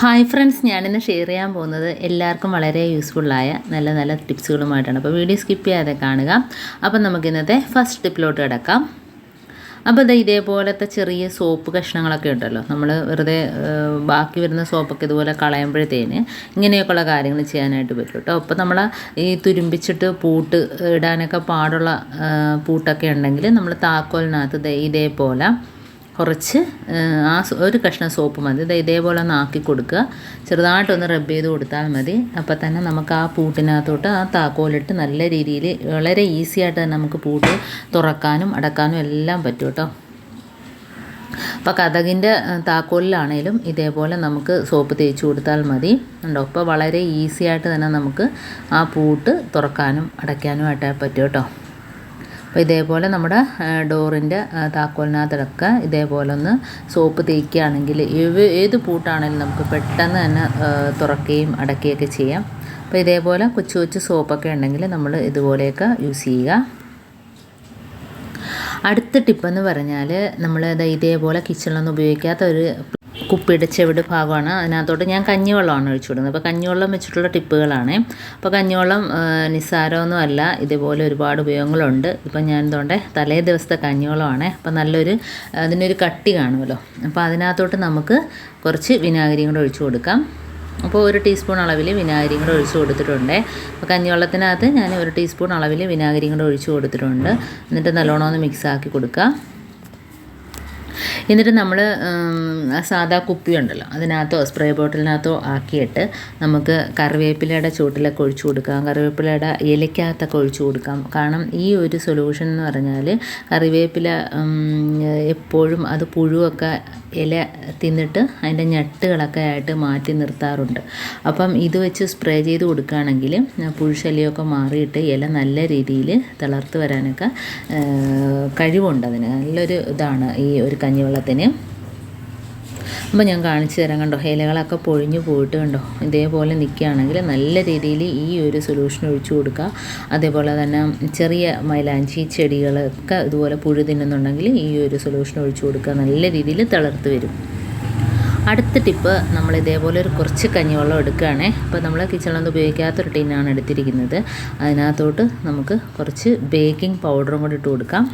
Hi friends ഞാനിന്ന് share ചെയ്യാൻ പോകുന്നത് എല്ലാവർക്കും വളരെ യൂസ്ഫുള്ളായ നല്ല നല്ല ടിപ്സുകളുമായിട്ടാണ് അപ്പോൾ വീഡിയോ സ്കിപ്പ് ചെയ്യാതെ കാണുക. അപ്പോൾ നമുക്ക് ഇന്നത്തെ ഫസ്റ്റ് ടിപ്പിലോട്ട് കിടക്കാം. അപ്പോൾ ഇത് ഇതേപോലത്തെ ചെറിയ സോപ്പ് കഷ്ണങ്ങളൊക്കെ ഉണ്ടല്ലോ. നമ്മൾ വെറുതെ ബാക്കി വരുന്ന സോപ്പൊക്കെ ഇതുപോലെ കളയുമ്പോഴത്തേന് ഇങ്ങനെയൊക്കെയുള്ള കാര്യങ്ങൾ ചെയ്യാനായിട്ട് പറ്റും കേട്ടോ. അപ്പോൾ നമ്മൾ ഈ തുരുമ്പിച്ചിട്ട് പൂട്ട് ഇടാനൊക്കെ പാടുള്ള പൂട്ടൊക്കെ ഉണ്ടെങ്കിൽ നമ്മൾ താക്കോലിനകത്ത് ഇതേപോലെ കുറച്ച് ആ ഒരു കഷ്ണം സോപ്പ് മതി. ഇത് ഇതേപോലെ ഒന്ന് ആക്കി കൊടുക്കുക. ചെറുതായിട്ടൊന്ന് റബ്ബ് ചെയ്ത് കൊടുത്താൽ മതി. അപ്പോൾ തന്നെ നമുക്ക് ആ പൂട്ടിനകത്തോട്ട് ആ താക്കോലിട്ട് നല്ല രീതിയിൽ വളരെ ഈസി ആയിട്ട് തന്നെ നമുക്ക് പൂട്ട് തുറക്കാനും അടക്കാനും എല്ലാം പറ്റും കേട്ടോ അപ്പോൾ കഥകിന്റെ താക്കോലിലാണേലും ഇതേപോലെ നമുക്ക് സോപ്പ് തേച്ച് കൊടുത്താൽ മതി. ഉണ്ടോ അപ്പോൾ വളരെ ഈസി ആയിട്ട് തന്നെ നമുക്ക് ആ പൂട്ട് തുറക്കാനും അടയ്ക്കാനുമായിട്ട് പറ്റും കേട്ടോ അപ്പോൾ ഇതേപോലെ നമ്മുടെ ഡോറിന്റെ താക്കോലിനകത്തൊക്കെ ഇതേപോലെ ഒന്ന് സോപ്പ് തേക്കുകയാണെങ്കിൽ ഏത് പൂട്ടാണെങ്കിലും നമുക്ക് പെട്ടെന്ന് തന്നെ തുറക്കുകയും അടക്കുകയൊക്കെ ചെയ്യാം. അപ്പോൾ ഇതേപോലെ കൊച്ചു കൊച്ചു സോപ്പൊക്കെ ഉണ്ടെങ്കിൽ നമ്മൾ ഇതുപോലെയൊക്കെ യൂസ് ചെയ്യുക. അടുത്ത ടിപ്പെന്ന് പറഞ്ഞാൽ നമ്മൾ ഇതേപോലെ കിച്ചണിലൊന്നും ഉപയോഗിക്കാത്ത ഒരു കുപ്പിയുടെ ചെവിട് ഭാഗമാണ്. അതിനകത്തോട്ട് ഞാൻ കഞ്ഞിവെള്ളമാണ് ഒഴിച്ചു വിടുന്നത്. അപ്പോൾ കഞ്ഞിവെള്ളം വെച്ചിട്ടുള്ള ടിപ്പുകളാണ്. അപ്പോൾ കഞ്ഞിവെള്ളം നിസ്സാരമൊന്നും അല്ല. ഇതേപോലെ ഒരുപാട് ഉപയോഗങ്ങളുണ്ട്. ഇപ്പം ഞാൻ എന്തുകൊണ്ടേ തലേ ദിവസത്തെ കഞ്ഞിവെള്ളമാണ്. അപ്പോൾ നല്ലൊരു അതിനൊരു കട്ടി കാണുമല്ലോ. അപ്പോൾ അതിനകത്തോട്ട് നമുക്ക് കുറച്ച് വിനാഗിരിയും കൂടെ ഒഴിച്ചു കൊടുക്കാം. അപ്പോൾ ഒരു ടീസ്പൂൺ അളവിൽ വിനാഗിരിയും കൂടെ ഒഴിച്ച് കൊടുത്തിട്ടുണ്ട്. അപ്പോൾ കഞ്ഞിവെള്ളത്തിനകത്ത് ഞാൻ ഒരു ടീസ്പൂൺ അളവിൽ വിനാഗിരിയും കൂടെ ഒഴിച്ച് കൊടുത്തിട്ടുണ്ട്. എന്നിട്ട് നല്ലോണം ഒന്ന് മിക്സ് ആക്കി കൊടുക്കുക എന്നിട്ട് നമ്മൾ സാധാ കുപ്പി ഉണ്ടല്ലോ അതിനകത്തോ സ്പ്രേ ബോട്ടിലിനകത്തോ ആക്കിയിട്ട് നമുക്ക് കറിവേപ്പിലയുടെ ചൂട്ടിലൊക്കെ ഒഴിച്ചു കൊടുക്കാം. കറിവേപ്പിലയുടെ ഇലയ്ക്കകത്തൊക്കെ ഒഴിച്ചു കൊടുക്കാം. കാരണം ഈ ഒരു സൊല്യൂഷൻ എന്ന് പറഞ്ഞാൽ കറിവേപ്പില എപ്പോഴും അത് പുഴുവൊക്കെ ഇല തിന്നിട്ട് അതിന്റെ ഞെട്ടുകളൊക്കെ ആയിട്ട് മാറ്റി നിർത്താറുണ്ട്. അപ്പം ഇത് വെച്ച് സ്പ്രേ ചെയ്ത് കൊടുക്കുകയാണെങ്കിൽ പുഴുശല്യമൊക്കെ മാറിയിട്ട് ഇല നല്ല രീതിയിൽ തളർത്ത് വരാനൊക്കെ കഴിവുണ്ട് അതിന്. നല്ലൊരു ഇതാണ് ഈ ഒരു കഞ്ഞിവെള്ളത്തിന്. അപ്പോൾ ഞാൻ കാണിച്ചു തരാം കണ്ടോ ഇലകളൊക്കെ പൊഴിഞ്ഞു പോയിട്ട് കണ്ടോ ഇതേപോലെ നിൽക്കുകയാണെങ്കിൽ നല്ല രീതിയിൽ ഈ ഒരു സൊല്യൂഷൻ ഒഴിച്ചു കൊടുക്കുക. അതേപോലെ തന്നെ ചെറിയ മൈലാഞ്ചി ചെടികളൊക്കെ ഇതുപോലെ പുഴു തിന്നുന്നുണ്ടെങ്കിൽ ഈ ഒരു സൊല്യൂഷൻ ഒഴിച്ചു കൊടുക്കുക. നല്ല രീതിയിൽ തളർത്ത് വരും. അടുത്ത ടിപ്പ് നമ്മൾ ഇതേപോലെ ഒരു കുറച്ച് കഞ്ഞിവെള്ളം എടുക്കുകയാണേ. അപ്പോൾ നമ്മൾ കിച്ചണിലൊന്നും ഉപയോഗിക്കാത്തൊരു ടീനാണ് എടുത്തിരിക്കുന്നത്. അതിനകത്തോട്ട് നമുക്ക് കുറച്ച് ബേക്കിംഗ് പൗഡറും കൂടി ഇട്ട് കൊടുക്കാം.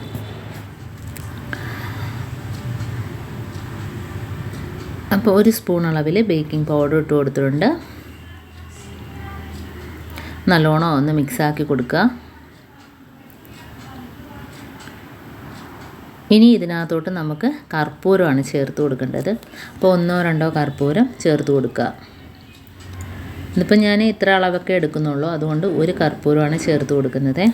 അപ്പോൾ ഒരു സ്പൂൺ അളവിൽ ബേക്കിംഗ് പൗഡർ ഇട്ട് കൊടുത്തിട്ടുണ്ട്. നല്ലോണം ഒന്ന് മിക്സാക്കി കൊടുക്കുക. ഇനി ഇതിനകത്തോട്ട് നമുക്ക് കർപ്പൂരമാണ് ചേർത്ത് കൊടുക്കേണ്ടത്. അപ്പോൾ ഒന്നോ രണ്ടോ കർപ്പൂരം ചേർത്ത് കൊടുക്കുക. ഇതിപ്പോൾ ഞാൻ ഇത്ര അളവൊക്കെ എടുക്കുന്നുള്ളൂ. അതുകൊണ്ട് ഒരു കർപ്പൂരമാണ് ചേർത്ത് കൊടുക്കുന്നത്.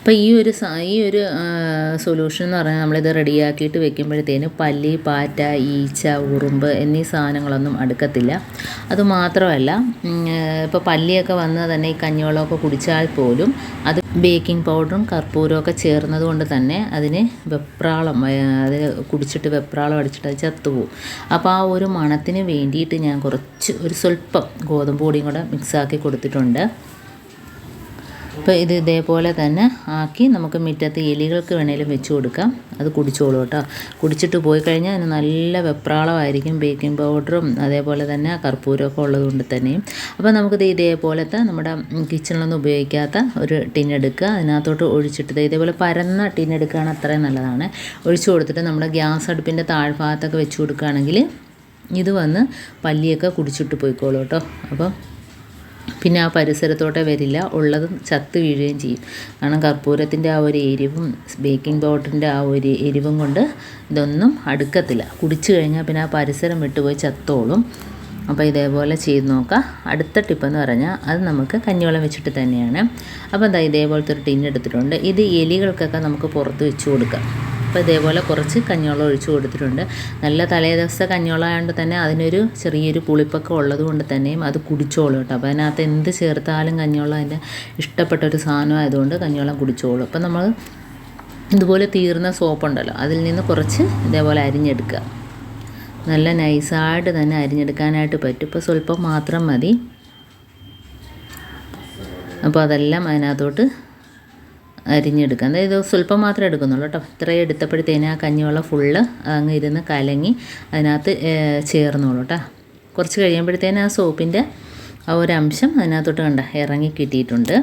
അപ്പോൾ ഈ ഒരു ഈ ഒരു സൊല്യൂഷൻ എന്ന് പറഞ്ഞാൽ നമ്മളിത് റെഡിയാക്കിയിട്ട് വെക്കുമ്പോഴത്തേന് പല്ലി പാറ്റ ഈച്ച ഉറുമ്പ് എന്നീ സാധനങ്ങളൊന്നും അടുക്കത്തില്ല. അതുമാത്രമല്ല ഇപ്പോൾ പല്ലിയൊക്കെ വന്ന് തന്നെ ഈ കഞ്ഞിവെള്ളമൊക്കെ കുടിച്ചാൽ പോലും അത് ബേക്കിംഗ് പൗഡറും കർപ്പൂരവും ഒക്കെ ചേർന്നത് കൊണ്ട് തന്നെ അതിന് വെപ്രാളം അത് കുടിച്ചിട്ട് വെപ്രാളം അടിച്ചിട്ട് അത് ചത്തുപോകും അപ്പോൾ ആ ഒരു മണത്തിന് വേണ്ടിയിട്ട് ഞാൻ കുറച്ച് ഒരു സ്വല്പം ഗോതമ്പ് പൊടിയും കൂടെ മിക്സാക്കി കൊടുത്തിട്ടുണ്ട്. അപ്പോൾ ഇത് ഇതേപോലെ തന്നെ ആക്കി നമുക്ക് മുറ്റത്ത് എലികൾക്ക് വേണേലും വെച്ച് കൊടുക്കാം. അത് കുടിച്ചോളൂ കേട്ടോ. കുടിച്ചിട്ട് പോയി കഴിഞ്ഞാൽ അതിന് നല്ല വെപ്രാളമായിരിക്കും ബേക്കിംഗ് പൗഡറും അതേപോലെ തന്നെ കർപ്പൂരമൊക്കെ ഉള്ളതുകൊണ്ട് തന്നെയും. അപ്പോൾ നമുക്കിത് ഇതേപോലത്തെ നമ്മുടെ കിച്ചണിലൊന്നും ഉപയോഗിക്കാത്ത ഒരു ടിൻ എടുക്കുക. അതിനകത്തോട്ട് ഒഴിച്ചിട്ട് ഇതേപോലെ പരന്ന ടിൻ എടുക്കുകയാണ് അത്രയും നല്ലതാണ്. ഒഴിച്ചു കൊടുത്തിട്ട് നമ്മുടെ ഗ്യാസ് അടുപ്പിന്റെ താഴ്ഭാഗത്തൊക്കെ വെച്ച് കൊടുക്കുകയാണെങ്കിൽ ഇത് വന്ന് പല്ലിയൊക്കെ കുടിച്ചിട്ട് പോയിക്കോളൂ കേട്ടോ. അപ്പം പിന്നെ ആ പരിസരത്തോട്ടെ വരില്ല. ഉള്ളത് ചത്ത് വീഴുകയും ചെയ്യും. കാരണം കർപ്പൂരത്തിന്റെ ആ ഒരു എരിവും ബേക്കിംഗ് പൗഡറിന്റെ ആ ഒരു എരിവും കൊണ്ട് ഇതൊന്നും അടുക്കത്തില്ല. കുടിച്ചു കഴിഞ്ഞാൽ പിന്നെ ആ പരിസരം വിട്ടുപോയി ചത്തോളും. അപ്പോൾ ഇതേപോലെ ചെയ്ത് നോക്കാം. അടുത്ത ടിപ്പെന്ന് പറഞ്ഞാൽ അത് നമുക്ക് കഞ്ഞിവെള്ളം വെച്ചിട്ട് തന്നെയാണ്. അപ്പോൾ എന്താ ഇതേപോലത്തെ ഒരു ടിൻ എടുത്തിട്ടുണ്ട്. ഇത് എലികൾക്കൊക്കെ നമുക്ക് പുറത്ത് വെച്ച് കൊടുക്കാം. അപ്പോൾ ഇതേപോലെ കുറച്ച് കഞ്ഞിവെള്ളം ഒഴിച്ച് കൊടുത്തിട്ടുണ്ട്. നല്ല തലേ ദിവസത്തെ കഞ്ഞിവെള്ളം ആയതുകൊണ്ട് തന്നെ അതിനൊരു ചെറിയൊരു പുളിപ്പൊക്കെ ഉള്ളത് കൊണ്ട് തന്നെയും അത് കുടിച്ചോളും കേട്ടോ. അപ്പോൾ അതിനകത്ത് എന്ത് ചേർത്താലും കഞ്ഞിവെള്ളം അതിന്റെ ഇഷ്ടപ്പെട്ട ഒരു സാധനം ആയതുകൊണ്ട് കഞ്ഞിവെള്ളം കുടിച്ചോളും. അപ്പോൾ നമ്മൾ ഇതുപോലെ തീർന്ന സോപ്പുണ്ടല്ലോ അതിൽ നിന്ന് കുറച്ച് ഇതേപോലെ അരിഞ്ഞെടുക്കുക. നല്ല നൈസായിട്ട് തന്നെ അരിഞ്ഞെടുക്കാനായിട്ട് പറ്റും. ഇപ്പോൾ സ്വല്പം മാത്രം മതി. അപ്പോൾ അതെല്ലാം അതിനകത്തോട്ട് അരിഞ്ഞെടുക്കുക. അതായത് സ്വല്പം മാത്രമേ എടുക്കുന്നുള്ളൂ കേട്ടോ. ഇത്രയും എടുത്തപ്പോഴത്തേന് ആ കഞ്ഞിവെള്ളം ഫുള്ള് അങ്ങ് ഇരുന്ന് കലങ്ങി അതിനകത്ത് ചേർന്നോളൂ കേട്ടോ. കുറച്ച് കഴിയുമ്പോഴത്തേന് ആ സോപ്പിന്റെ ആ ഒരു അംശം അതിനകത്തോട്ട് കണ്ട ഇറങ്ങി കിട്ടിയിട്ടുണ്ട്.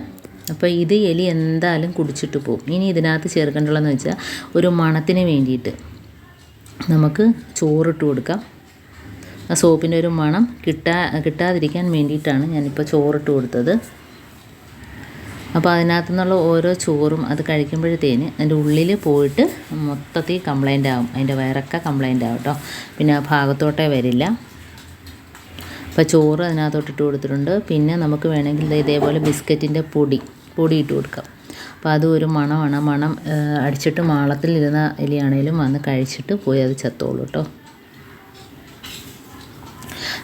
അപ്പോൾ ഇത് എലി എന്തായാലും കുടിച്ചിട്ട് പോകും. ഇനി ഇതിനകത്ത് ചേർക്കേണ്ടതെന്ന് വെച്ചാൽ ഒരു മണത്തിന് വേണ്ടിയിട്ട് നമുക്ക് ചോറിട്ട് കൊടുക്കാം. ആ സോപ്പിന്റെ ഒരു മണം കിട്ടാ കിട്ടാതിരിക്കാൻ വേണ്ടിയിട്ടാണ് ഞാനിപ്പോൾ ചോറിട്ട് കൊടുത്തത്. അപ്പോൾ അതിനകത്തു നിന്നുള്ള ഓരോ ചോറും അത് കഴിക്കുമ്പോഴത്തേന് അതിന്റെ ഉള്ളിൽ പോയിട്ട് മൊത്തത്തിൽ കംപ്ലൈന്റ് ആവും. അതിന്റെ വയറൊക്കെ കംപ്ലൈന്റ് ആവും കേട്ടോ. പിന്നെ ആ ഭാഗത്തോട്ടേ വരില്ല. അപ്പോൾ ചോറ് അതിനകത്തോട്ട് ഇട്ട് കൊടുത്തിട്ടുണ്ട്. പിന്നെ നമുക്ക് വേണമെങ്കിൽ ഇതേപോലെ ബിസ്ക്കറ്റിന്റെ പൊടി പൊടി ഇട്ട് കൊടുക്കാം. അപ്പോൾ അതും ഒരു മണമാണ്. മണം അടിച്ചിട്ട് മാളത്തിൽ ഇരുന്ന എലിയാണേലും വന്ന് കഴിച്ചിട്ട് പോയി അത് ചത്തോളൂ കേട്ടോ.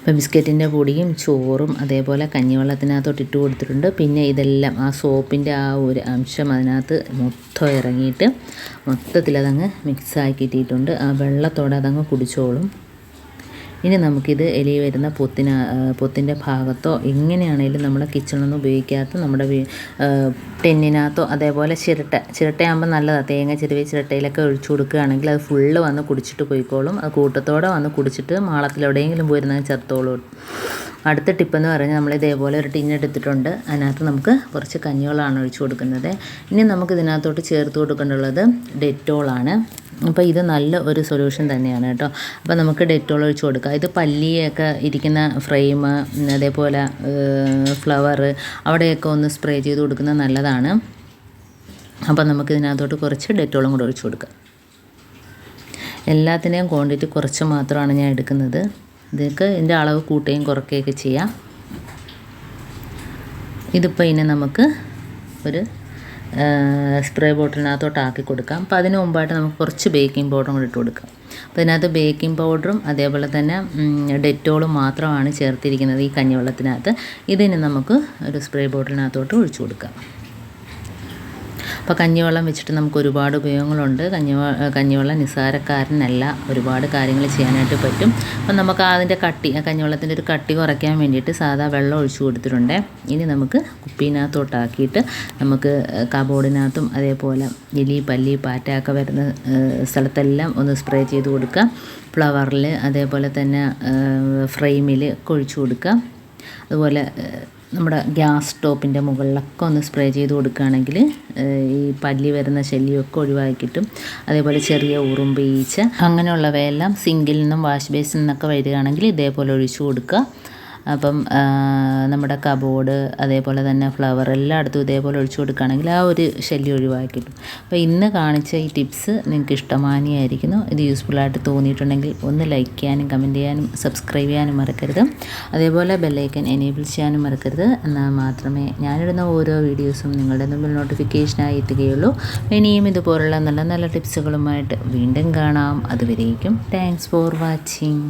അപ്പോൾ ബിസ്ക്കറ്റിന്റെ പൊടിയും ചോറും അതേപോലെ കഞ്ഞിവെള്ളത്തിനകത്തോട്ട് ഇട്ട് കൊടുത്തിട്ടുണ്ട്. പിന്നെ ഇതെല്ലാം ആ സോപ്പിന്റെ ആ ഒരു അംശം അതിനകത്ത് മൊത്തം ഇറങ്ങിയിട്ട് മൊത്തത്തിൽ അതങ്ങ് മിക്സ് ആക്കിയിട്ടിട്ടുണ്ട് ആ വെള്ളത്തോടെ അതങ്ങ് കുടിച്ചോളും. ഇനി നമുക്കിത് എലി വരുന്ന പൊത്തിന പൊത്തിന്റെ ഭാഗത്തോ എങ്ങനെയാണേലും നമ്മുടെ കിച്ചണിലൊന്നും ഉപയോഗിക്കാത്ത നമ്മുടെ ടെന്നിനകത്തോ അതേപോലെ ചിരട്ട ചിരട്ടയാകുമ്പോൾ നല്ലതാണ് തേങ്ങ ചിരവി ചിരട്ടയിലൊക്കെ ഒഴിച്ചു കൊടുക്കുകയാണെങ്കിൽ അത് ഫുള്ള് വന്ന് കുടിച്ചിട്ട് പോയിക്കോളും. അത് കൂട്ടത്തോടെ വന്ന് കുടിച്ചിട്ട് മാളത്തിലെവിടെയെങ്കിലും പോയിരുന്ന ചേർത്തോളൂ അടുത്ത ടിപ്പെന്ന് പറഞ്ഞാൽ നമ്മൾ ഇതേപോലെ ഒരു ടിന്നെടുത്തിട്ടുണ്ട് അതിനകത്ത് നമുക്ക് കുറച്ച് കഞ്ഞിവെള്ളമാണ് ഒഴിച്ചു കൊടുക്കുന്നത്. ഇനി നമുക്ക് ഇതിനകത്തോട്ട് ചേർത്ത് കൊടുക്കേണ്ടുള്ളത് ഡെറ്റോളാണ്. അപ്പോൾ ഇത് നല്ല ഒരു സൊല്യൂഷൻ തന്നെയാണ് കേട്ടോ. അപ്പോൾ നമുക്ക് ഡെറ്റോൾ ഒഴിച്ച് കൊടുക്കാം. ഇത് പല്ലിയൊക്കെ ഇരിക്കുന്ന ഫ്രെയിം അതേപോലെ ഫ്ലവർ അവിടെയൊക്കെ ഒന്ന് സ്പ്രേ ചെയ്ത് കൊടുക്കുന്നത് നല്ലതാണ്. അപ്പോൾ നമുക്ക് ഇതിനകത്തോട്ട് കുറച്ച് ഡെറ്റോളും കൂടെ ഒഴിച്ച് കൊടുക്കാം. എല്ലാത്തിനെയും ക്വാണ്ടിറ്റി കുറച്ച് മാത്രമാണ് ഞാൻ എടുക്കുന്നത്. ഇതൊക്കെ ഇതിന്റെ അളവ് കൂട്ടുകയും കുറയ്ക്കുകയൊക്കെ ചെയ്യാം. ഇതിപ്പോൾ ഇനി നമുക്ക് ഒരു സ്പ്രേ ബോട്ടിലിനകത്തോട്ട് ആക്കി കൊടുക്കാം. അപ്പോൾ അതിന് മുമ്പായിട്ട് നമുക്ക് കുറച്ച് ബേക്കിംഗ് പൗഡറും കൂടി ഇട്ട് കൊടുക്കാം. അപ്പോൾ ഇതിനകത്ത് ബേക്കിംഗ് പൗഡറും അതേപോലെ തന്നെ ഡെറ്റോളും മാത്രമാണ് ചേർത്തിരിക്കുന്നത് ഈ കഞ്ഞിവെള്ളത്തിനകത്ത്. ഇതിന് നമുക്ക് ഒരു സ്പ്രേ ബോട്ടിലിനകത്തോട്ട് ഒഴിച്ചു കൊടുക്കാം. അപ്പോൾ കഞ്ഞിവെള്ളം വെച്ചിട്ട് നമുക്ക് ഒരുപാട് ഉപയോഗങ്ങളുണ്ട്. കഞ്ഞി കഞ്ഞിവെള്ളം നിസ്സാരക്കാരനല്ല. ഒരുപാട് കാര്യങ്ങൾ ചെയ്യാനായിട്ട് പറ്റും. അപ്പം നമുക്ക് അതിന്റെ കട്ടി ആ കഞ്ഞിവെള്ളത്തിന്റെ ഒരു കട്ടി കുറയ്ക്കാൻ വേണ്ടിയിട്ട് സാധാ വെള്ളം ഒഴിച്ചു കൊടുത്തിട്ടുണ്ട്. ഇനി നമുക്ക് കുപ്പിനകത്തോട്ടാക്കിയിട്ട് നമുക്ക് കബോർഡിനകത്തും അതേപോലെ എലി പല്ലി പാറ്റയൊക്കെ വരുന്ന സ്ഥലത്തെല്ലാം ഒന്ന് സ്പ്രേ ചെയ്ത് കൊടുക്കുക. ഫ്ലവറിൽ അതേപോലെ തന്നെ ഫ്രെയിമിൽ ഒഴിച്ചു കൊടുക്കുക. അതുപോലെ നമ്മുടെ ഗ്യാസ് സ്റ്റോപ്പിന്റെ മുകളിലൊക്കെ ഒന്ന് സ്പ്രേ ചെയ്ത് കൊടുക്കുകയാണെങ്കിൽ ഈ പല്ലി വരുന്ന ശല്യമൊക്കെ ഒഴിവാക്കിയിട്ടും അതേപോലെ ചെറിയ ഉറുമ്പ് ഈച്ച അങ്ങനെയുള്ളവയെല്ലാം സിങ്കിൽ നിന്നും വാഷ് ബേസിൽ നിന്നൊക്കെ വരികയാണെങ്കിൽ ഇതേപോലെ ഒഴിച്ചു കൊടുക്കുക. അപ്പം നമ്മുടെ കബോർഡ് അതേപോലെ തന്നെ ഫ്ലവർ എല്ലാം എല്ലായിടത്തും ഇതേപോലെ ഒഴിച്ചു കൊടുക്കുകയാണെങ്കിൽ ആ ഒരു ശല്യം ഒഴിവാക്കിയിട്ടും അപ്പോൾ ഇന്ന് കാണിച്ച ഈ ടിപ്സ് നിങ്ങൾക്ക് ഇഷ്ടമാനിയായിരിക്കുന്നു. ഇത് യൂസ്ഫുള്ളായിട്ട് തോന്നിയിട്ടുണ്ടെങ്കിൽ ഒന്ന് ലൈക്ക് ചെയ്യാനും കമന്റ് ചെയ്യാനും സബ്സ്ക്രൈബ് ചെയ്യാനും മറക്കരുത്. അതേപോലെ ബെല്ലൈക്കൻ എനേബിൾ ചെയ്യാനും മറക്കരുത്. എന്നാൽ മാത്രമേ ഞാനിടുന്ന ഓരോ വീഡിയോസും നിങ്ങളുടെ മുമ്പിൽ നോട്ടിഫിക്കേഷനായി എത്തുകയുള്ളൂ. ഇനിയും ഇതുപോലുള്ള നല്ല നല്ല ടിപ്സുകളുമായിട്ട് വീണ്ടും കാണാം. അതുവരേക്കും താങ്ക്സ് ഫോർ വാച്ചിങ്